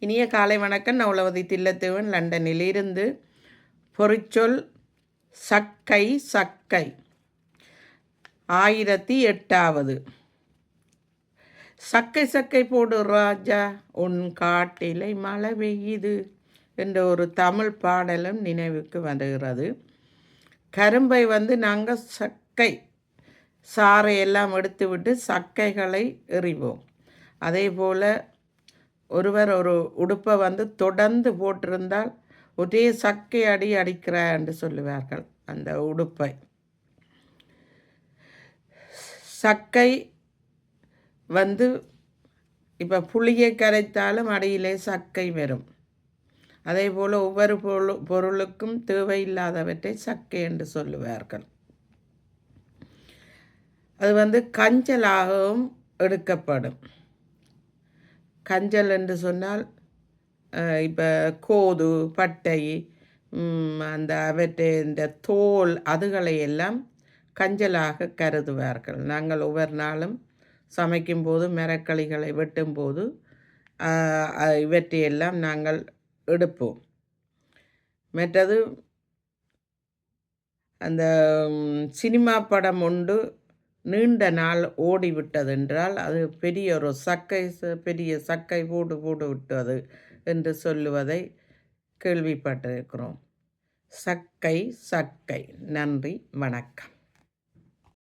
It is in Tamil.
இனிய காலை வணக்கம். நவலவதி தில்லத்தேவன். லண்டனில் இருந்து பொறிச்சொல் சக்கை சக்கை. ஆயிரத்தி எட்டாவது. சக்கை சக்கை போடு ராஜா உன் காட்டிலை மழை பெய்யுது என்ற ஒரு தமிழ் பாடலும் நினைவுக்கு வருகிறது. கரும்பை வந்து நாங்கள் சக்கை சாறை எல்லாம் எடுத்துவிட்டு சக்கைகளை எறிவோம். அதே போல் ஒருவர் ஒரு உடுப்பை வந்து தொடர்ந்து போட்டிருந்தால் ஒரே சக்கை அடி அடிக்கிறார் என்று சொல்லுவார்கள் அந்த உடுப்பை. சக்கை வந்து இப்போ புளியை கரைத்தாலும் அடியிலே சக்கை வரும். அதே போல் ஒவ்வொரு பொருள் பொருளுக்கும் தேவையில்லாதவற்றை சக்கை என்று சொல்லுவார்கள். அது வந்து கஞ்சலாகவும் எடுக்கப்படும். கஞ்சல் என்று சொன்னால் இப்போ கோது பட்டை அந்த அவற்றை இந்த தோல் அதுகளை எல்லாம் கஞ்சலாக கருதுவார்கள். நாங்கள் ஒவ்வொரு நாளும் சமைக்கும்போது மரக்களிகளை வெட்டும்போது இவற்றையெல்லாம் நாங்கள் எடுப்போம். மற்றது அந்த சினிமா படம் உண்டு நீண்ட நாள் ஓடிவிட்டதென்றால் அது பெரிய ஒரு சக்கை பெரிய சக்கை போடு போடு விட்டது என்று சொல்லுவதை கேள்விப்பட்டிருக்கிறோம். சக்கை சக்கை. நன்றி வணக்கம்.